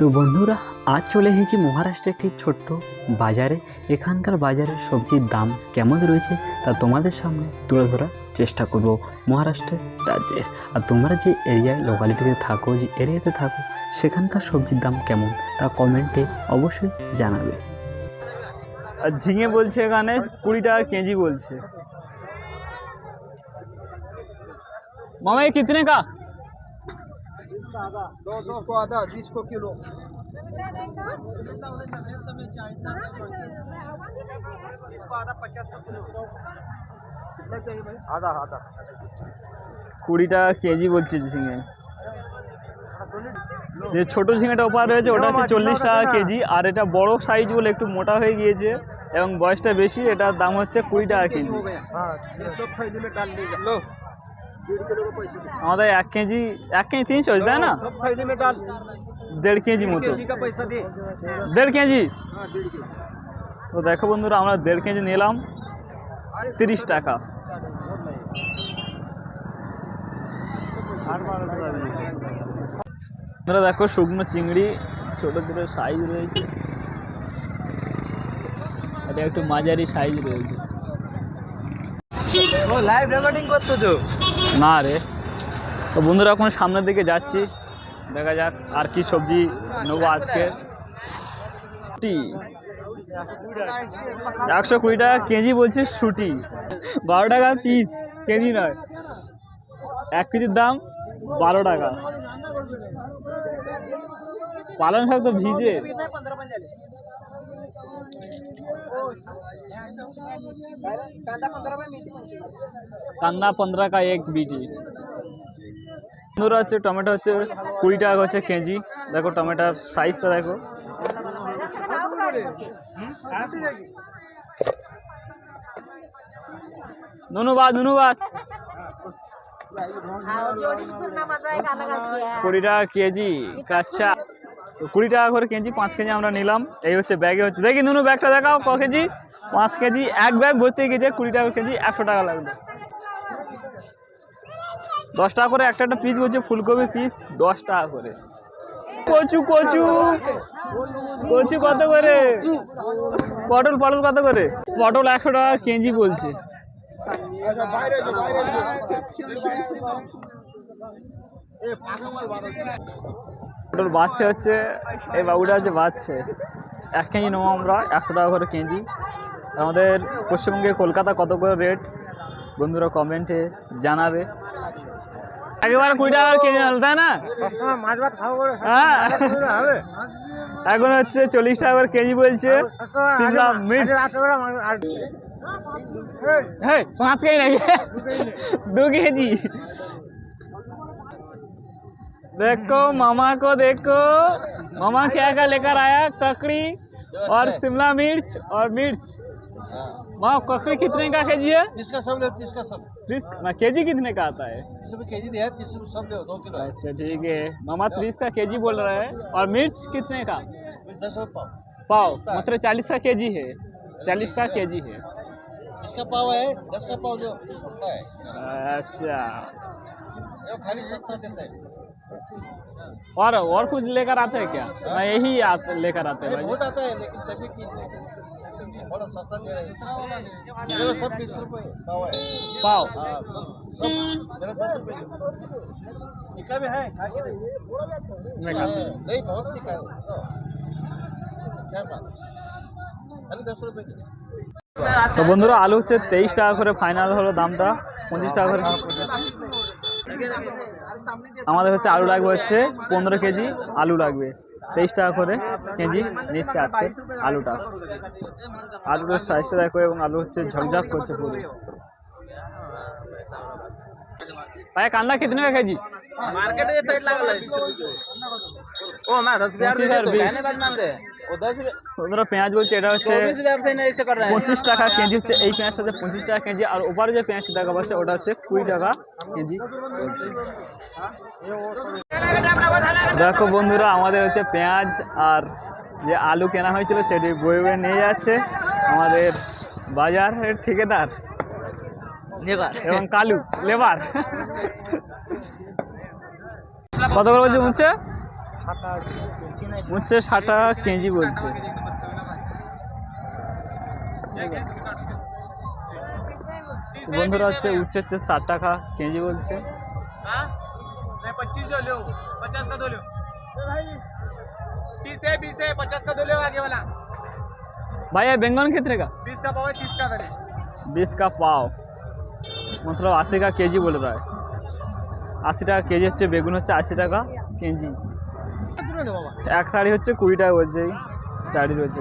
তো বন্ধুরা, আজ চলে এসেছি মহারাষ্ট্রের একটি ছোট্ট বাজারে। এখানকার বাজারে সবজির দাম কেমন রয়েছে তা তোমাদের সামনে তুলে ধরার চেষ্টা করব মহারাষ্ট্রের রাজ্যের। আর তোমরা যে এরিয়ায় লোকালিটিতে থাকো, যে এরিয়াতে থাকো, সেখানকার সবজির দাম কেমন তা কমেন্টে অবশ্যই জানাবে। আর ঝিঙে বলছে এখানে কুড়ি টাকা কেজি বলছে। মামাই, কিতনে কা? का दो दो को आधा बीस को किलो कितना चाहिए भाई आधा आधा কুড়ি টাকা কেজি বলছে ঝিঙে যে ছোট ঝিঙেটা ওপার রয়েছে ওটা হচ্ছে চল্লিশ টাকা কেজি আর এটা বড় সাইজ বলে একটু মোটা হয়ে গিয়েছে এবং বয়সটা বেশি এটার দাম হচ্ছে কুড়ি টাকা কেজি আমাদের এক কেজি এক কেজি তিনশো তাই না? দেড় কেজি মতো। দেড় কেজি? তো দেখো বন্ধুরা আমরা দেড় কেজি নিলাম। তিরিশ টাকা। আপনারা দেখো শুকনো চিংড়ি ছোট ছোটো সাইজ রয়েছে। এটা একটু মাঝারি সাইজ রয়েছে। ও লাইভ রেকর্ডিং করতে তো না রে। তো বন্ধুরা, এখন সামনের দিকে যাচ্ছি। দেখা যাক আর কি সবজি নেব আজকে। একশো কুড়ি টাকা কেজি বলছে শুটি বারো টাকা পিস কেজি নয়। এক কেজির দাম বারো টাকা। পালং শাক তো ভিজে। কান্দা পনেরো কা এক বিটি। হচ্ছে, টমেটো হচ্ছে কুড়ি টাকা হচ্ছে কেজি। দেখো টমেটোর সাইজটা দেখো। নুনু বাস। কুড়ি টাকা কেজি, কাচ্চা। কুড়ি টাকা করে কেজি, পাঁচ কেজি আমরা নিলাম। এই হচ্ছে ব্যাগে হচ্ছে দেখি নুনু ব্যাগটা দেখাও, ক কেজি? পাঁচ কেজি, এক ব্যাগ ভর্তি গেছে, কুড়ি টাকা কেজি, একশো টাকা লাগবে। দশ টাকা করে একটা একটা পিস বলছে, ফুলকপি পিস দশ টাকা করে। কচু কচু। কচু কত করে? পটল পটল কত করে? পটল একশো টাকা কেজি বলছে। এ ওটার বাচ্চা হচ্ছে এই বাবুটা হচ্ছে বাচ্চা এক কেজি নেব আমরা একশো টাকা করে কেজি। আমাদের পশ্চিমবঙ্গে কলকাতা কত করে রেট বন্ধুরা কমেন্টে জানাবে। একবার কুড়ি টাকা কেজি তাই না? হ্যাঁ। এখন হচ্ছে চল্লিশ টাকা করে কেজি বলছে। পাঁচ কেজি নাকি? দু কেজি। देखो मामा को देखो। मामा क्या क्या लेकर आया? ककड़ी और शिमला मिर्च और मिर्च। माँ ककड़ी कितने का केजी है? तिसका सब ले तिसका सब। तीस ना केजी कितने का आता है? तीस रुपये के जी दिया तीस रुपये सब ले दो किलो अच्छा ठीक है। मामा तीस का केजी बोल रहा है। और मिर्च कितने का? दस रुपये पाव। पाव मतलब चालीस का के जी है। चालीस का केजी है। इसका पाव है दस का पाव जो उसका है। अच्छा। जो खाली सस्ता देता है। और और कुछ लेकर आते हैं क्या ना यही आते लेकर आते हैं ये भाई बहुत आता है लेकिन तभी चीज नहीं थोड़ा सस्ता दे रहे हैं देखो सब बीस रुपये पाव है पाव हाँ तो सब मेरा दस रुपये टीका भी है खा के देखिए मैं खाता हूँ। नहीं बहुत टीका है वो। अच्छा बात खाली दस रुपये की তো বন্ধুরা আলু হচ্ছে তেইশ টাকা করে ফাইনাল হলো দামটা পঁচিশ টাকা করে আমাদের হচ্ছে আলু লাগবে হচ্ছে পনেরো কেজি আলু লাগবে তেইশ টাকা করে কেজি নিচ্ছে আজকে আলুটা আলুটার সাইজটা দেখো এবং আলু হচ্ছে ঝকঝক করছে পুরো ভাই কান্দা কেজি মার্কেটে ও মা 10 বিয়ার গানে বাজ মান দে ও 10 15 পেঁয়াজ বলছে এটা হচ্ছে 24 বিয়ার ফেনে এসে কর রহে 25 টাকা কেজি হচ্ছে এই পেঁয়াজ হচ্ছে 25 টাকা কেজি। আর ওপারে যে পেঁয়াজ টাকা বসে ওটা হচ্ছে 20 টাকা কেজি। দেখো বন্ধুরা আমাদের হচ্ছে পেঁয়াজ আর যে আলু কেনা হয়েছিল সেটি বয়ে বয়ে নিয়ে যাচ্ছে আমাদের বাজারের ঠিকাদার। লেবার। এবং কালু লেবার। কত করে বলছে হচ্ছে ষাট টাকা কেজি বলছে তো বন্ধুরা হচ্ছে উচ্ছে হচ্ছে ষাট টাকা কেজি বলছে मैं पच्चीस दो लो पचास का दो लो तीस है बीस है पचास का दो लो आगे वाला भैया बैंगन कितने का बीस का पाव है तीस का करे बीस का पाव मतलब আশি का কেজি বলে দেয় আশি টাকা কেজি হচ্ছে বেগুন হচ্ছে আশি টাকা কেজি এক শাড়ি হচ্ছে কুড়ি টাকা বলছে দাড়ি রয়েছে